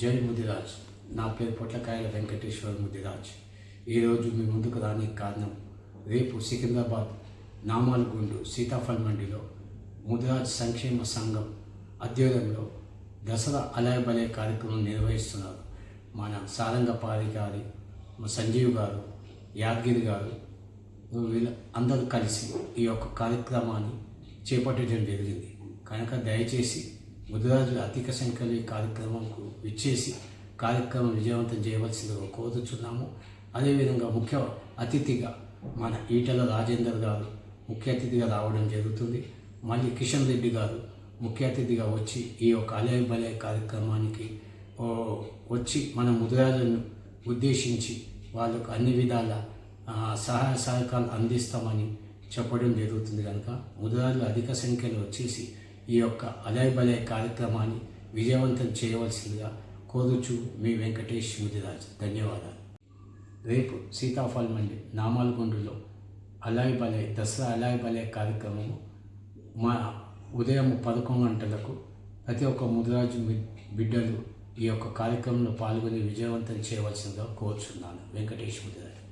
జై ముదిరాజ్ నా పేరు పొట్లకాయల వెంకటేశ్వర ముదిరాజ్. ఈరోజు మీ ముందుకు రానికి కారణం రేపు సికింద్రాబాద్ నామాలగుండు సీతాఫల్ మండిలో ముదిరాజ్ సంక్షేమ సంఘం ఆధ్వర్యంలో దసరా అలయబలే కార్యక్రమం నిర్వహిస్తున్నారు. మన సారంగపారి గారి మా సంజీవ్ గారు యాదగిరి గారు వీళ్ళ అందరూ కలిసి ఈ యొక్క కార్యక్రమాన్ని చేపట్టడం జరిగింది. కనుక దయచేసి ముదిరాజుల అధిక సంఖ్యలో ఈ కార్యక్రమంకు విచ్చేసి కార్యక్రమం విజయవంతం చేయవలసిందిగా కోరుతున్నాము అదేవిధంగా ముఖ్య అతిథిగా మన ఈటల రాజేందర్ గారు ముఖ్య అతిథిగా రావడం జరుగుతుంది. మళ్ళీ కిషన్ రెడ్డి గారు ముఖ్య అతిథిగా వచ్చి ఈ యొక్క అలయ బలయ కార్యక్రమానికి వచ్చి మన ముదిరాజులను ఉద్దేశించి వాళ్ళకు అన్ని విధాల సహాయ సహకారాలు అందిస్తామని చెప్పడం జరుగుతుంది కనుక ముదిరాజులు అధిక సంఖ్యలో వచ్చేసి ఈ యొక్క అలయ కార్యక్రమాన్ని విజయవంతం చేయవలసిందిగా కోరుచు మీ వెంకటేష్ ముదిరాజ్. ధన్యవాదాలు. రేపు సీతాఫల్ మండి నామాలగొండలో అలాయ్ బలే దసరా అలాయ్ బలే కార్యక్రమము మా ఉదయం పదకొండు గంటలకు ప్రతి ఒక్క ముదిరాజు బిడ్డలు ఈ యొక్క కార్యక్రమంలో పాల్గొని విజయవంతం చేయవలసిందిగా కోరుచున్నాను. వెంకటేష్ ముదిరాజ్.